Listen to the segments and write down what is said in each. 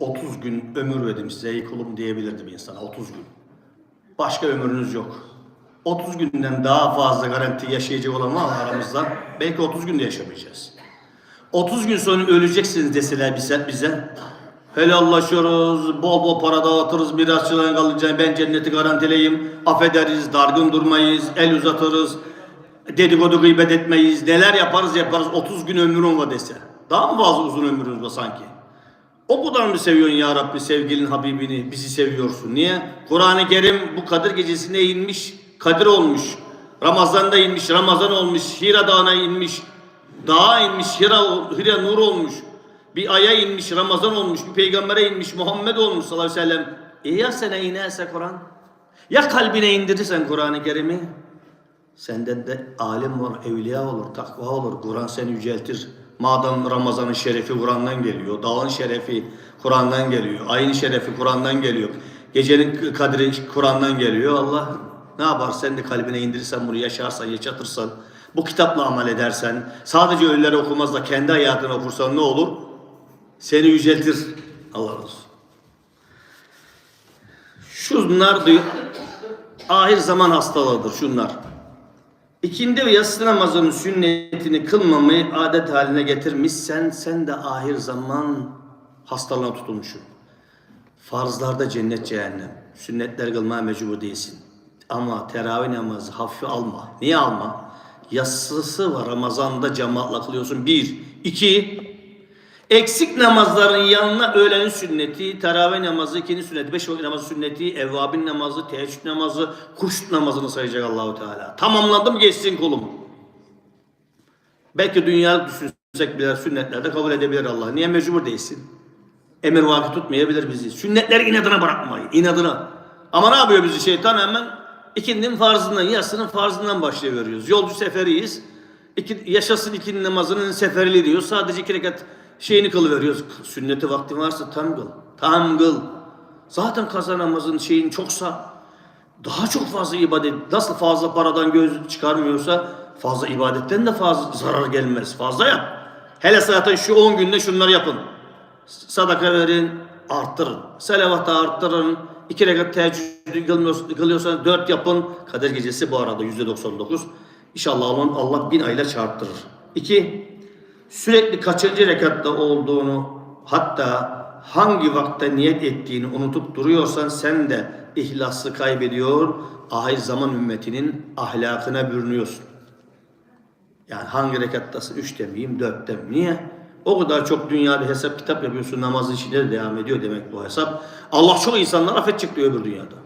30 gün ömür verdim size ey kulum diyebilirdim insana 30 gün. Başka ömrünüz yok. 30 günden daha fazla garanti yaşayacak olan var mı aramızda? Belki 30 günde yaşamayacağız. 30 gün sonra öleceksiniz deseler bize, bize helallaşıyoruz, bol bol para dağıtırız, mirasçıların kalacağını ben cenneti garantileyim, affederiz, dargın durmayız, el uzatırız, dedikodu gıybet etmeyiz, neler yaparız yaparız 30 gün ömrün var dese. Daha mı fazla uzun ömrünüz var sanki? O kadar mı seviyorsun ya Rabbi sevgilin Habibini, bizi seviyorsun. Niye? Kur'an-ı Kerim bu Kadir gecesine inmiş, Kadir olmuş. Ramazan'da inmiş, Ramazan olmuş, Hira Dağı'na inmiş, dağa inmiş, Hira, Hira Nur olmuş. Bir aya inmiş, Ramazan olmuş, bir peygambere inmiş, Muhammed olmuş sallallahu aleyhi ve sellem. E ya sana inerse Kur'an? Ya kalbine indirirsen Kur'an-ı Kerim'i? Senden de alim var, evliya olur, takva olur. Kur'an seni yüceltir. Madem Ramazan'ın şerefi Kur'an'dan geliyor, dağın şerefi Kur'an'dan geliyor, ayın şerefi Kur'an'dan geliyor, gecenin kadri Kur'an'dan geliyor. Allah ne yapar? Sen de kalbine indirirsen bunu yaşarsan, yaşatırsan, bu kitapla amel edersen, sadece ölüleri okumaz da kendi hayatını okursan ne olur? Seni yüceltir. Allah razı olsun. Şunlar ahir zaman hastalığıdır şunlar. İkindi ve yatsı namazının sünnetini kılmamayı adet haline getirmişsen sen de ahir zaman hastalığına tutulmuşsun. Farzlarda cennet cehennem. Sünnetler kılmaya mecbur değilsin. Ama teravih namazı hafife alma. Niye alma? Yatsısı var Ramazan'da cemaatla kılıyorsun. Bir. iki Eksik namazların yanına öğlenin sünneti, teravih namazı, ikinci sünneti, beş vakit namazı sünneti, evvabin namazı, teheccüd namazı, kuşluk namazını sayacak Allahu Teala. Tamamladım geçsin kulum. Belki dünya düşünsek bile sünnetlerde kabul edebilir Allah. Niye mecbur değilsin? Emir vakit tutmayabilir bizi. Sünnetleri inadına bırakmayı, inadına. Ama ne yapıyor bizi şeytan hemen? İkindinin farzından, yatsının farzından başlayıveriyoruz. Yolcu seferiyiz. İki, yaşasın ikindi namazının seferli diyor. Sadece iki rekat şeyini kılıveriyoruz. Sünneti vakti varsa tam kıl. Tam kıl. Zaten kaza namazın şeyin çoksa daha çok fazla ibadet. Nasıl fazla paradan göz çıkarmıyorsa fazla ibadetten de fazla zarar gelmez. Fazla yap. Hele zaten şu 10 günde şunları yapın. Sadaka verin, arttırın. Selavatı arttırın. İki rekat teheccüd kılıyorsanız dört yapın. Kader gecesi bu arada yüzde 99. İnşallah Allah, Allah bin ayla çarptırır. İki, sürekli kaçıncı rekatta olduğunu hatta hangi vakte niyet ettiğini unutup duruyorsan sen de ihlaslı kaybediyor, ahir zaman ümmetinin ahlakına bürünüyorsun. Yani hangi rekattasın? Üçte miyim, dörtte mi? Niye? O kadar çok dünyada hesap kitap yapıyorsun, namazın içinde de devam ediyor demek bu hesap. Allah çok insanlar affedecek diyor öbür dünyada.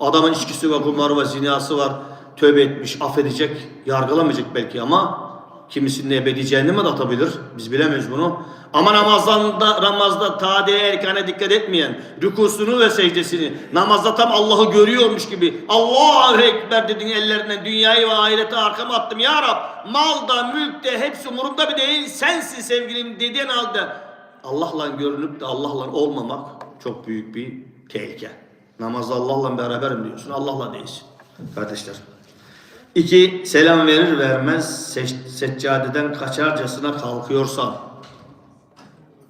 Adamın içkisi var, kumarı var, zinası var. Tövbe etmiş, affedecek, yargılamayacak belki ama kimisinin ebedi cehenneme de atabilir. Biz bilemeyiz bunu. Ama namazda, namazda tadeye erkane dikkat etmeyen, rükusunu ve secdesini, namazda tam Allah'ı görüyormuş gibi Allahu Ekber dedin ellerine dünyayı ve ahireti arkama attım. Ya Rab malda, mülkte hepsi umurumda bir değil sensin sevgilim dediğin halde Allah'la görünüp de Allah'la olmamak çok büyük bir tehlike. Namazda Allah'la beraberim diyorsun. Allah'la değilsin. Kardeşler. İki, selam verir vermez seccadeden kaçarcasına kalkıyorsan,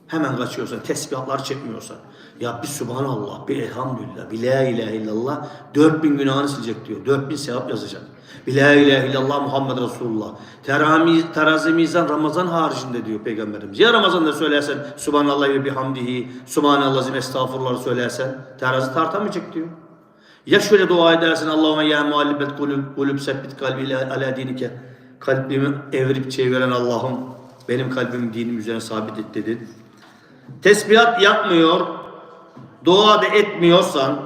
hemen kaçıyorsan, tesbihatlar çekmiyorsan, ya bir subhanallah, bir elhamdülillah, bir la ilahe illallah, 4000 günahını silecek diyor, 4000 sevap yazacak. Bir la ilahe illallah Muhammed Resulullah. Terami, terazi mizan Ramazan haricinde diyor Peygamberimiz. Ya Ramazan'da söylersen subhanallah ve bihamdihi, subhanallah zim estağfurullah söylersen, terazi tartamayacak diyor. Ya şöyle dua edersin Allahümme ya muallibet kulüp, kulüp sebbit kalbi ala dinike. Kalbimi evirip çeviren Allah'ım benim kalbimi dinim üzerine sabit et dedin. Tesbihat yapmıyor, dua da etmiyorsan,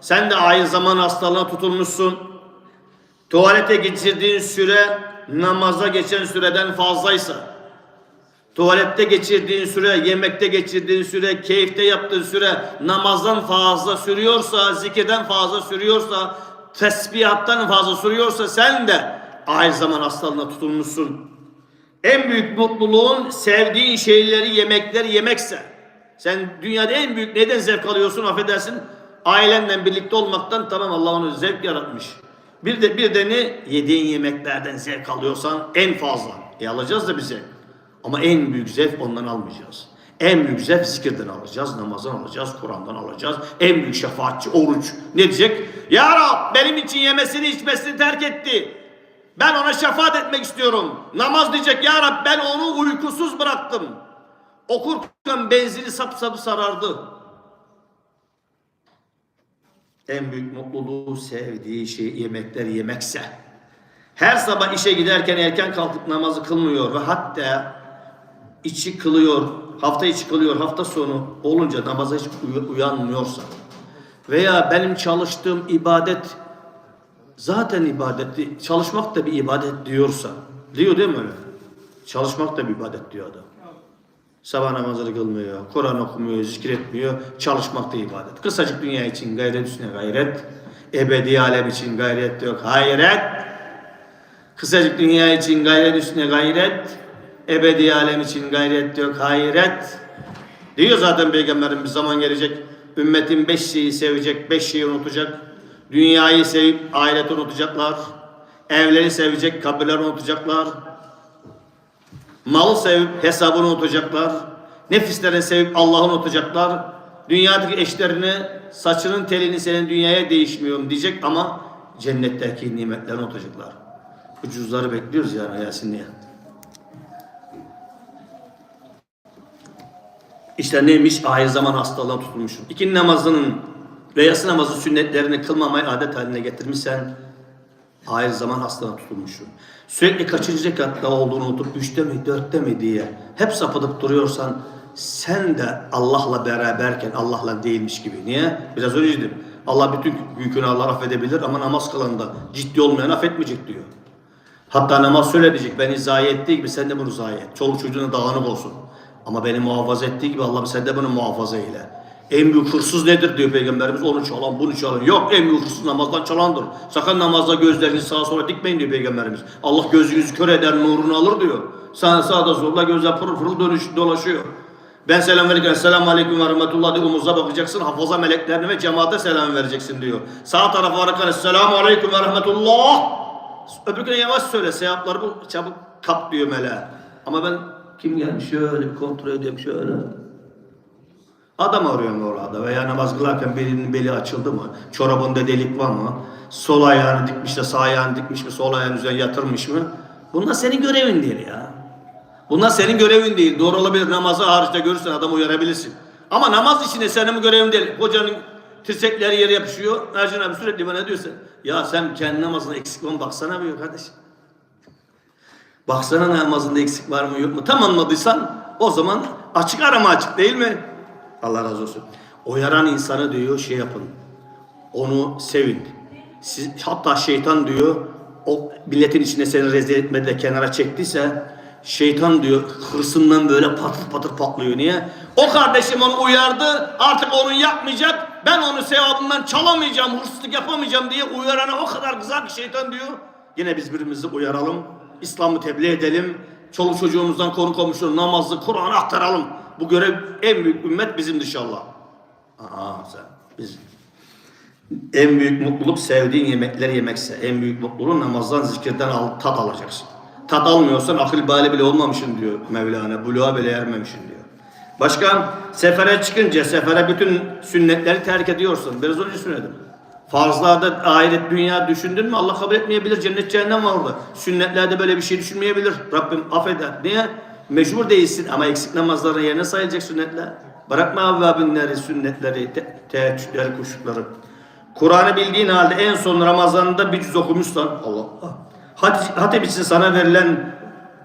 sen de aynı zaman hastalığına tutulmuşsun. Tuvalete geçirdiğin süre namaza geçen süreden fazlaysa, Tuvalette geçirdiğin süre, yemekte geçirdiğin süre, keyifte yaptığın süre namazdan fazla sürüyorsa, zikirden fazla sürüyorsa, tesbihattan fazla sürüyorsa sen de aynı zaman hastalığına tutulmuşsun. En büyük mutluluğun sevdiğin şeyleri, yemekleri yemekse. Sen dünyada en büyük neden zevk alıyorsun affedersin? Ailenle birlikte olmaktan tamam Allah onu zevk yaratmış. Bir de bir de ne? Yediğin yemeklerden zevk alıyorsan en fazla. E alacağız da bir zevk. Ama en büyük zevk ondan almayacağız. En büyük zevk zikirden alacağız, namazdan alacağız, Kur'an'dan alacağız. En büyük şefaatçi oruç. Ne diyecek? Ya Rab benim için yemesini içmesini terk etti. Ben ona şefaat etmek istiyorum. Namaz diyecek ya Rab ben onu uykusuz bıraktım. Okurken benzini sapsapı sarardı. En büyük mutluluğu sevdiği şey yemekler yemekse. Her sabah işe giderken erken kalkıp namazı kılmıyor ve hatta içi kılıyor, hafta içi kılıyor, hafta sonu olunca namaza hiç uy- uyanmıyorsa veya benim çalıştığım ibadet zaten ibadetti, çalışmak da bir ibadet diyorsa, diyor değil mi öyle? Çalışmak da bir ibadet diyor adam. Sabah namazını kılmıyor, Kur'an okumuyor, zikretmiyor, çalışmak da ibadet. Kısacık dünya için gayret üstüne gayret, ebedi alem için gayret yok, hayret. Kısacık dünya için gayret üstüne gayret, ebedi alem için gayret yok, hayret. Diyor zaten Peygamberin bir zaman gelecek, ümmetin beş şeyi sevecek, beş şeyi unutacak. Dünyayı sevip ahireti unutacaklar. Evleri sevecek, kabirleri unutacaklar. Malı sevip hesabını unutacaklar. Nefislerini sevip Allah'ı unutacaklar. Dünyadaki eşlerini saçının telini senin dünyaya değişmiyorum diyecek ama cennetteki nimetlerini unutacaklar. Ucuzları bekliyoruz yani Yasin diye. İşte neymiş? Ahir zaman hastalığına tutulmuşsun. İki namazının ve yatsı namazı sünnetlerini kılmamayı adet haline getirmişsen ahir zaman hastalığına tutulmuşsun. Sürekli kaçıncı rekatta olduğunu unutup üçte mi dörtte mi diye hep sapıdıp duruyorsan sen de Allah'la beraberken Allah'la değilmiş gibi. Niye? Biraz önce dedim. Allah bütün büyük günahları affedebilir ama namaz kılanda ciddi olmayan affetmeyecek diyor. Hatta namaz şöyle diyecek. Beni zayi ettiği gibi sen de bunu zayi et. Çoluk çocuğuna dağınık olsun. Ama beni muhafaza ettiği gibi Allah'ım sen de bunu muhafaza eyle. En büyük hırsız nedir diyor Peygamberimiz. Onu çalan, bunu çalan. Yok en büyük hırsız namazdan çalandır. Sakın namazda gözlerini sağa sola dikmeyin diyor Peygamberimiz. Allah gözünüzü kör eder, nurunu alır diyor. Sağ sağda solda gözler pırıl pırıl dönüş, dolaşıyor. Ben selam verirken selamun aleyküm ve rahmetullah diye omuza bakacaksın. Hafaza meleklerine ve cemaate selam vereceksin diyor. Sağ tarafa varırken selamun aleyküm ve rahmetullah. Öbürküne yavaş söyle. Sevapları bu çabuk kap diyor meleğe. Ama ben kim gelmiş şöyle bir kontrol ediyorum şöyle. Adam arıyorum orada veya namaz kılarken belinin beli açıldı mı? Çorabında delik var mı? Sol ayağını dikmiş de sağ ayağını dikmiş mi? Sol ayağının üzerine yatırmış mı? Bunlar senin görevin değil ya. Bunlar senin görevin değil. Doğru olabilir namazı hariçte görürsen adamı uyarabilirsin. Ama namaz içinde senin görevin değil. Hocanın dirsekleri yere yapışıyor. Ercan abi sürekli bana diyorsa ya sen kendi namazına eksik var baksana bir kardeşim. Baksana namazında eksik var mı yok mu? Tam anladıysan o zaman açık arama açık değil mi? Allah razı olsun. Uyaran insanı diyor şey yapın. Onu sevin. Siz, hatta şeytan diyor o milletin içinde seni rezil etmedi de kenara çektiyse şeytan diyor hırsından böyle patır patır patlıyor. Niye? O kardeşim onu uyardı artık onu yapmayacak. Ben onu sevabından çalamayacağım, hırsızlık yapamayacağım diye uyarana o kadar kızar ki şeytan diyor. Yine biz birbirimizi uyaralım. İslam'ı tebliğ edelim. Çoluk çocuğumuzdan konu komşu namazı, Kur'an'ı aktaralım. Bu görev en büyük ümmet bizim inşallah. Aa sen biz en büyük mutluluk sevdiğin yemekleri yemekse, en büyük mutluluğun namazdan, zikirden al, tat alacaksın. Tat almıyorsan akıl bali bile olmamışsın diyor Mevlana. Buluğa bile ermemişsin diyor. Başka sefere çıkınca sefere bütün sünnetleri terk ediyorsun. Biraz önce söyledim. Farzlarda ahiret dünya düşündün mü Allah kabul etmeyebilir. Cennet cehennem var orada. Sünnetlerde böyle bir şey düşünmeyebilir. Rabbim affeder. Niye? Mecbur değilsin ama eksik namazların yerine sayılacak sünnetler. Bırakma avvabinleri, sünnetleri, te teheccüdleri, kuşlukları. Kur'an'ı bildiğin halde en son Ramazan'da bir cüz okumuşsan Allah Allah. Hat- Hatip için sana verilen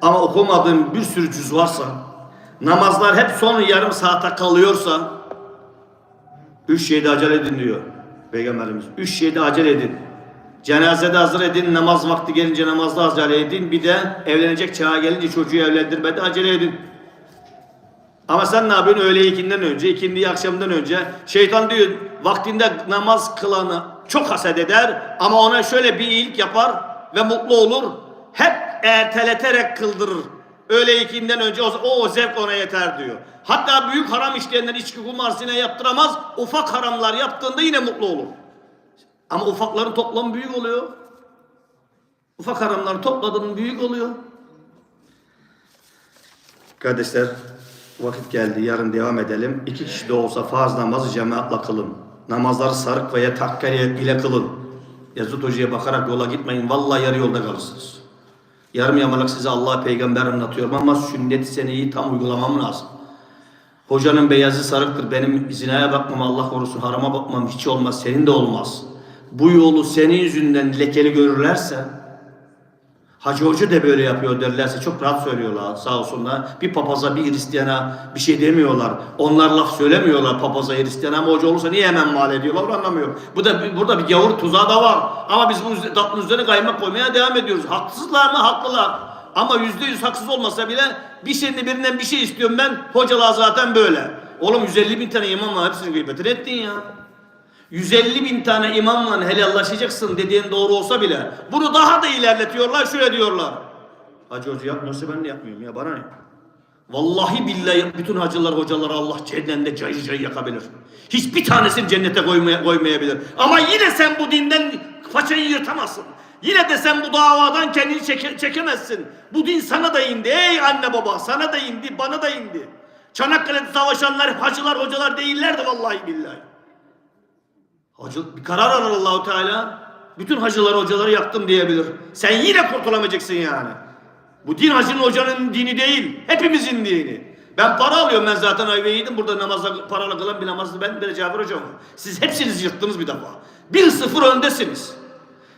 ama okumadığın bir sürü cüz varsa namazlar hep son yarım saate kalıyorsa üç şeyde acele edin diyor Peygamberimiz. Üç şeyde acele edin. Cenazede hazır edin, namaz vakti gelince namazda acele edin. Bir de evlenecek çağa gelince çocuğu evlendirmede acele edin. Ama sen ne yapıyorsun? Öğle ikinden önce, ikindiyi akşamdan önce. Şeytan diyor vaktinde namaz kılanı çok haset eder ama ona şöyle bir iyilik yapar ve mutlu olur. Hep erteleterek kıldırır. Öğle ikinden önce o, o, zevk ona yeter diyor. Hatta büyük haram işleyenler içki kumar zina yaptıramaz. Ufak haramlar yaptığında yine mutlu olur. Ama ufakların toplamı büyük oluyor. Ufak haramları topladığın büyük oluyor. Kardeşler Vakit geldi. Yarın devam edelim. İki kişi de olsa farz namazı cemaatle kılın. Namazları sarık veya takkariye ile kılın. Yazıt Hoca'ya bakarak yola gitmeyin. Vallahi yarı yolda kalırsınız. Yarım yamalak size Allah peygamber anlatıyorum ama sünnet seneyi tam uygulamam lazım. Hocanın beyazı sarıktır. Benim zinaya bakmam, Allah korusun harama bakmam hiç olmaz. Senin de olmaz. Bu yolu senin yüzünden lekeli görürlerse Hacı Hoca da böyle yapıyor derlerse çok rahat söylüyorlar sağ olsunlar. Bir papaza bir Hristiyana bir şey demiyorlar. Onlar laf söylemiyorlar papaza Hristiyana ama hoca olursa niye hemen mal ediyorlar onu anlamıyorum. Bu da burada bir gavur tuzağı da var. Ama biz bu tatlının üzerine kaymak koymaya devam ediyoruz. Haksızlar mı? Haklılar. Ama yüzde yüz haksız olmasa bile bir şeyini birinden bir şey istiyorum ben. Hocalar zaten böyle. Oğlum 150 bin tane imam var hepsini gıybetini ettin ya. 150 bin tane imamla helallaşacaksın dediğin doğru olsa bile bunu daha da ilerletiyorlar şöyle diyorlar. Hacı hoca yapmıyorsa ben de yapmıyorum ya bana ne? Vallahi billahi bütün hacılar hocalar Allah cehennemde cayır cayır yakabilir. Hiçbir tanesini cennete koymaya, koymayabilir. Ama yine sen bu dinden paçayı yırtamazsın. Yine de sen bu davadan kendini çeke- çekemezsin. Bu din sana da indi. Ey anne baba sana da indi bana da indi. Çanakkale'de savaşanlar hacılar hocalar değillerdi vallahi billahi. Hacı, bir karar alır Allahu Teala. Bütün hacıları hocaları yaktım diyebilir. Sen yine kurtulamayacaksın yani. Bu din hacının hocanın dini değil. Hepimizin dini. Ben para alıyorum ben zaten ayve yedim. Burada namazla paralı kılan bir namazlı ben bir Cafer hocam. Siz hepsiniz yırttınız bir defa. Bir sıfır öndesiniz.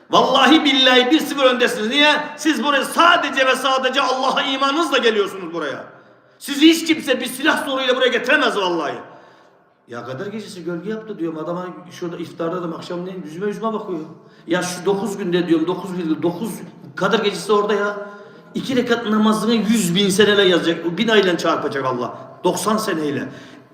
Vallahi billahi bir sıfır öndesiniz. Niye? Siz buraya sadece ve sadece Allah'a imanınızla geliyorsunuz buraya. Sizi hiç kimse bir silah soruyla buraya getiremez vallahi. Ya Kadir gecesi gölge yaptı diyorum adama şurada iftarda da akşamleyin yüzüme yüzüme bakıyor. Ya şu 9 günde diyorum 9,9 Kadir gecesi orada ya. İki rekat namazını 100 bin seneyle yazacak. Bin ayla çarpacak Allah. 90 seneyle.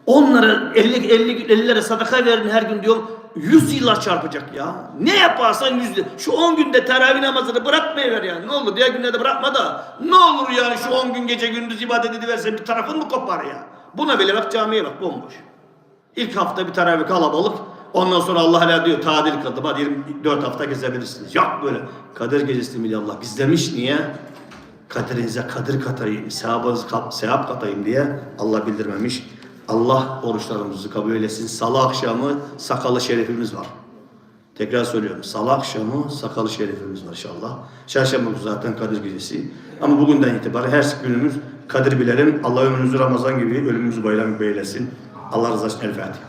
Onlara 50, 50, 50 lira sadaka verin her gün diyorum. 100 yıllar çarpacak ya. Ne yaparsan 100 Şu 10 günde teravih namazını bırakmayıver yani. Ne olur diğer günlerde bırakma da. Ne olur yani şu 10 gün gece gündüz ibadet ediversen bir tarafın mı kopar ya? Buna bile bak camiye bak bomboş. İlk hafta bir teravih kalabalık. Ondan sonra Allah hala diyor tadil kıldım. Hadi 24 hafta gezebilirsiniz. Yok böyle. Kadir gecesi mi Allah biz demiş niye? Kadirinize kadir katayım, sevabınızı sevap katayım diye Allah bildirmemiş. Allah oruçlarımızı kabul eylesin. Salı akşamı sakalı şerefimiz var. Tekrar söylüyorum. Salı akşamı sakalı şerefimiz var inşallah. Çarşamba zaten Kadir gecesi. Ama bugünden itibaren her günümüz Kadir bilelim. Allah ömrümüzü Ramazan gibi, ölümümüzü bayram gibi eylesin. Allah rızası için El Fatiha.